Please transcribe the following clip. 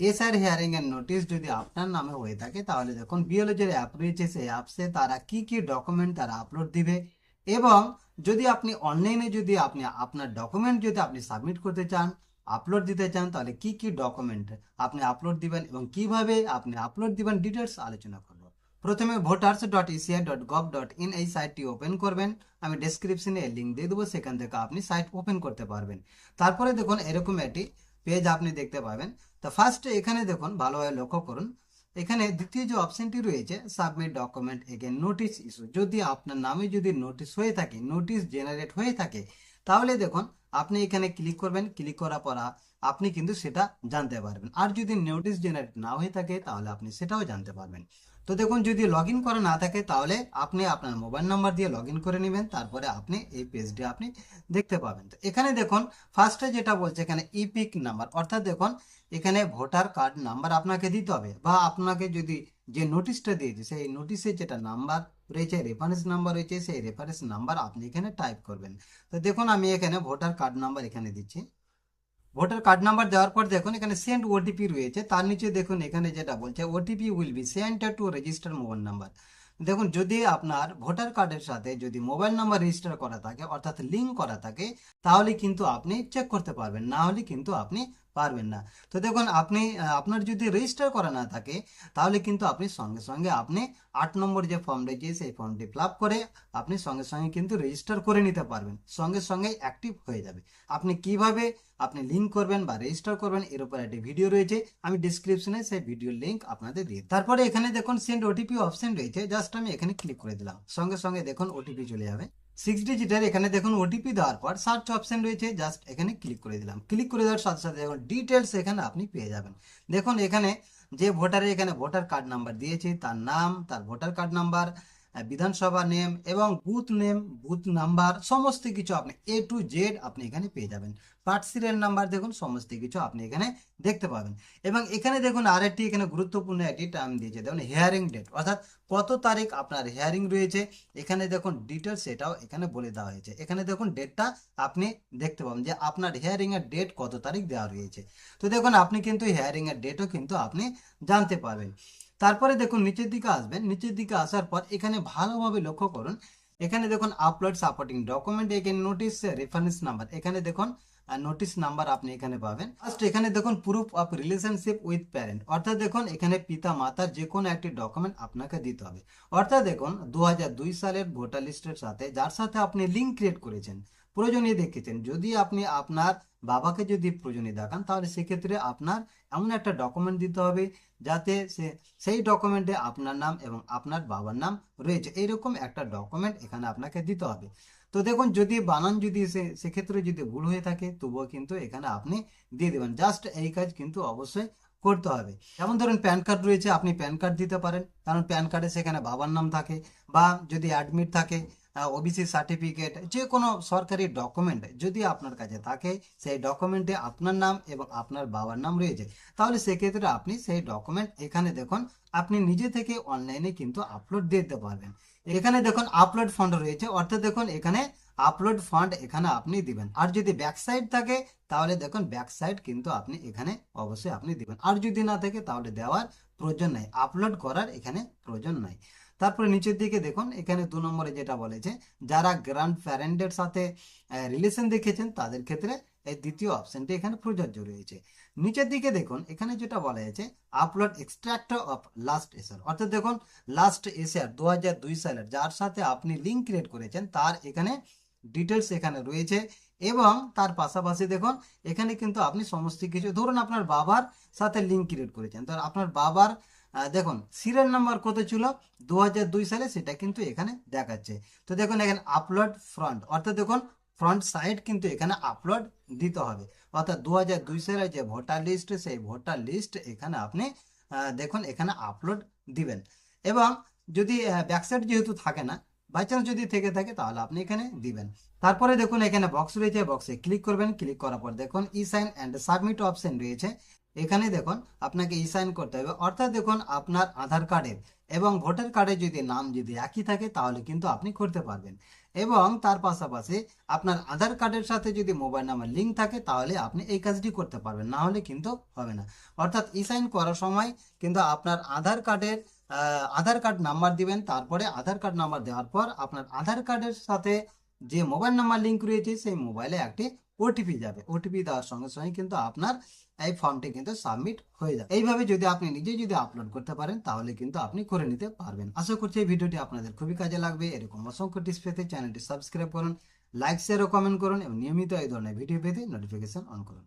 SR hearing এর notice যদি আপনার নামে হয়ে থাকে, তাহলে দেখুন যে অ্যাপ রয়েছে, সেই অ্যাপসে তারা কি কি ডকুমেন্ট তারা আপলোড দিবে এবং যদি আপনি অনলাইনে যদি আপনি, আপনার ডকুমেন্ট যদি আপনি সাবমিট করতে চান আপলোড দিতে চান, তাহলে কি কি ডকুমেন্ট আপনি আপলোড দিবেন এবং কীভাবে আপনি আপলোড দিবেন ডিটেলস আলোচনা করব। প্রথমে voters dot ECI dot gov dot in এই সাইটটি ওপেন করবেন। আমি ডেসক্রিপশনে লিঙ্ক দিয়ে দেবো, সেখান থেকে আপনি সাইট ওপেন করতে পারবেন। তারপরে দেখুন এরকম একটি পেজ আপনি দেখতে পাবেন। তো ফার্স্টে এখানে দেখুন ভালোভাবে লক্ষ্য করুন। এখানে দ্বিতীয় যে অপশনটি রয়েছে submit document again notice issue যদি আপনার নামে যদি নোটিশ হয়ে থাকে নোটিশ জেনারেট হয়ে থাকে, তাহলে দেখুন, আপনি এখানে ক্লিক করবেন। ক্লিক করার পর আপনি কিন্তু সেটা জানতে পারবেন। আর যদি নোটিশ জেনারেট না হয়ে থাকে, তাহলে আপনি সেটাও জানতে পারবেন। তো দেখুন, যদি লগ করা না থাকে, তাহলে আপনি আপনার মোবাইল নাম্বার দিয়ে লগ করে নেবেন, তারপরে আপনি এই পেজটি আপনি দেখতে পাবেন। তো এখানে দেখুন ফার্স্টে যেটা বলছে, এখানে ইপিক নাম্বার অর্থাৎ দেখুন, এখানে ভোটার কার্ড নাম্বার আপনাকে দিতে হবে, বা আপনাকে যদি যে নোটিশটা দিয়েছে, সেই নোটিশে যেটা নাম্বার রয়েছে রেফারেন্স নাম্বার রয়েছে, সেই রেফারেন্স নাম্বার আপনি এখানে টাইপ করবেন। তো দেখুন, আমি এখানে ভোটার কার্ড নাম্বার এখানে দিচ্ছি। ভোটার কার্ড নাম্বার দেওয়ার পর দেখুন এখানে সেন্ড ওটিপি রয়েছে। তার নিচে দেখুন এখানে যেটা বলছে OTP will be send to register mobile number দেখুন, যদি আপনার ভোটার কার্ডের সাথে যদি মোবাইল নাম্বার রেজিস্টার করা থাকে, অর্থাৎ লিঙ্ক করা থাকে, তাহলে কিন্তু আপনি চেক করতে পারবেন। না হলে কিন্তু আপনি পারবেন না। তো দেখুন, আপনি আপনার যদি রেজিস্টার করা না থাকে, তাহলে কিন্তু আপনি সঙ্গে সঙ্গে আপনি আট নম্বর যে ফর্ম রয়েছে সেই ফর্মটি ফিল করে আপনি সঙ্গে সঙ্গে কিন্তু রেজিস্টার করে নিতে পারবেন। সঙ্গে সঙ্গে অ্যাক্টিভ হয়ে যাবে। আপনি কীভাবে আপনি লিঙ্ক করবেন বা রেজিস্টার করবেন, এর উপর একটি ভিডিও রয়েছে। আমি ডিসক্রিপশনে সেই ভিডিও লিঙ্ক আপনাদের দিয়ে। তারপরে এখানে দেখুন সেন্ড ওটিপি অপশন রয়েছে। জাস্ট আমি এখানে ক্লিক করে দিলাম। সঙ্গে সঙ্গে দেখুন ওটিপি চলে যাবে। সিক্স ডিজিটের এখানে দেখুন ওটিপি দেওয়ার পর সার্চ অপশন রয়েছে জাস্ট এখানে ক্লিক করে দিলাম। ক্লিক করে দেওয়ার সাথে সাথে দেখুন ডিটেলস এখানে আপনি পেয়ে যাবেন। দেখুন এখানে যে ভোটারের এখানে ভোটার কার্ড নাম্বার দিয়েছে, তার নাম, তার ভোটার কার্ড নাম্বার বিধানসভা নেম এবং বুথ নেম বুথ নাম্বার সমস্ত কিছু আপনি এ টু জেড আপনি এখানে পেয়ে যাবেন। পার্ট সিরিয়াল নাম্বার দেখুন, সমস্ত কিছু আপনি এখানে দেখতে পাবেন। এবং এখানে দেখুন আরেকটি এখানে গুরুত্বপূর্ণ একটি টার্ম দিয়েছে, দেখুন হিয়ারিং ডেট অর্থাৎ কত তারিখ আপনার হেয়ারিং রয়েছে, এখানে দেখুন ডিটেলস সেটাও এখানে বলে দেওয়া হয়েছে। এখানে দেখুন ডেটটা আপনি দেখতে পাবেন যে আপনার হিয়ারিং এর ডেট কত তারিখ দেওয়া রয়েছে। তো দেখুন আপনি কিন্তু হিয়ারিং এর ডেটও কিন্তু আপনি জানতে পারবেন। তারপরে দেখুন নিচের দিকে আসবেন। নিচের দিকে আসার পর এখানে ভালোভাবে লক্ষ্য করুন। এখানে দেখুন আপলোড সাপোর্টিং ডকুমেন্ট এখানে নোটিস রেফারেন্স নাম্বার এখানে দেখুন নোটিশ নাম্বার আপনি এখানে পাবেন। ফার্স্ট এখানে দেখুন proof of relationship with parent অর্থাৎ দেখুন এখানে পিতা মাতার যে কোনো একটি ডকুমেন্ট আপনাকে দিতে হবে। অর্থাৎ দেখুন দু হাজার দুই সালের ভোটার লিস্টের সাথে, যার সাথে আপনি লিঙ্ক ক্রিয়েট করেছেন, প্রয়োজনীয় দেখেছেন। যদি আপনি আপনার বাবাকে যদি প্রয়োজনীয় দেখান, তাহলে সেক্ষেত্রে আপনার এমন একটা ডকুমেন্ট দিতে হবে, যাতে সে, সেই ডকুমেন্টে আপনার নাম এবং আপনার বাবার নাম রয়েছে। এইরকম একটা ডকুমেন্ট এখানে আপনাকে দিতে হবে। তো দেখুন, যদি বানান যদি সে, সেক্ষেত্রে যদি ভুল হয়ে থাকে, তবুও কিন্তু এখানে আপনি দিয়ে দেবেন। জাস্ট এই কাজ কিন্তু অবশ্যই করতে হবে। যেমন ধরুন, প্যান কার্ড রয়েছে, আপনি প্যান কার্ড দিতে পারেন। কারণ প্যান কার্ডে সেখানে বাবার নাম থাকে বা যদি অ্যাডমিট থাকে ওবিসি সার্টিফিকেট যে কোনো সরকারি ডকুমেন্ট যদি আপনার কাছে থাকে, সেই ডকুমেন্টে আপনার নাম এবং আপনার বাবার নাম রয়েছে। তাহলে সেক্ষেত্রে আপনি সেই ডকুমেন্ট এখানে দেখুন, আপনি নিজে থেকে অনলাইনে কিন্তু আপলোড দিতে পারবেন। এখানে দেখুন আপলোড ফান্ড রয়েছে। অর্থাৎ দেখুন, এখানে আপলোড ফান্ড এখানে আপনি দিবেন। আর যদি ব্যাক সাইড থাকে, তাহলে দেখুন ব্যাক সাইড কিন্তু আপনি এখানে অবশ্যই আপনি দিবেন। আর যদি না থাকে, তাহলে দেওয়ার প্রয়োজন নাই। আপলোড করার এখানে প্রয়োজন নাই। তারপরে নিচের দিকে দেখুন, এখানে দু নম্বরে যেটা বলেছে, যারা গ্র্যান্ড প্যারেন্টের সাথে রিলেশন দেখেছেন, তাদের ক্ষেত্রে এই দ্বিতীয় অপশনটি এখানে প্রযোজ্য রয়েছে। নিচের দিকে দেখুন, এখানে যেটা বলা হয়েছে আপলোড এক্সট্রাক্টর অফ লাস্ট এসার অর্থাৎ দেখুন লাস্ট এসার দু হাজার দুই সালের, যার সাথে আপনি লিঙ্ক ক্রিয়েট করেছেন, তার এখানে ডিটেলস এখানে রয়েছে এবং তার পাশাপাশি দেখুন, এখানে কিন্তু আপনি সমস্ত কিছু, ধরুন আপনার বাবার সাথে লিঙ্ক ক্রিয়েট করেছেন, তো আপনার বাবার দেখুন সিরিয়াল নাম্বার কত ছিল? দু দুই সালে সেটা কিন্তু এখানে দেখাচ্ছে। তো দেখুন, এখানে আপলোড ফ্রন্ট অর্থাৎ দেখুন ফ্রন্ট সাইড কিন্তু এখানে আপলোড দিতে হবে। অর্থাৎ দু দুই সালের যে ভোটার লিস্ট সেই ভোটার লিস্ট এখানে আপনি দেখুন, এখানে আপলোড দিবেন। এবং যদি ব্যাকসাইড যেহেতু থাকে না বাই চান্স যদি থেকে থাকে, তাহলে আপনি এখানে দিবেন। তারপরে দেখুন, এখানে বক্স রয়েছে বক্সে ক্লিক করবেন। ক্লিক করার পর দেখুন e sign and submit option রয়েছে। এখানে দেখুন, আপনাকে ই সাইন করতে হবে। অর্থাৎ দেখুন, আপনার আধার কার্ডের এবং ভোটার কার্ডে যদি নাম যদি একই থাকে, তাহলে কিন্তু আপনি করতে পারবেন। এবং তার পাশাপাশি আপনার আধার কার্ডের সাথে যদি মোবাইল নাম্বার লিঙ্ক থাকে, তাহলে আপনি এই কাজটি করতে পারবেন। না হলে কিন্তু হবে না। অর্থাৎ ই সাইন করার সময় কিন্তু আপনার আধার কার্ডের আধার কার্ড নাম্বার দিবেন, তারপরে আধার কার্ড নাম্বার দেওয়ার পর আপনার আধার কার্ডের সাথে যে মোবাইল নাম্বার লিঙ্ক রয়েছে, সেই মোবাইলে একটি ওটিপি যাবে ওটিপি দেওয়ার সঙ্গে সঙ্গে কিন্তু আপনার এই ফর্মটি কিন্তু সাবমিট হয়ে যাবে। এইভাবে যদি আপনি নিজে যদি আপলোড করতে পারেন, তাহলে কিন্তু আপনি করে নিতে পারবেন। আশা করছি এই ভিডিওটি আপনাদের খুবই কাজে লাগবে। এরকম অসংখ্য টিপস পেতে চ্যানেলটি সাবস্ক্রাইব করুন লাইক শেয়ার ও কমেন্ট করুন এবং নিয়মিত এই ধরনের ভিডিও পেতে নোটিফিকেশন অন করুন।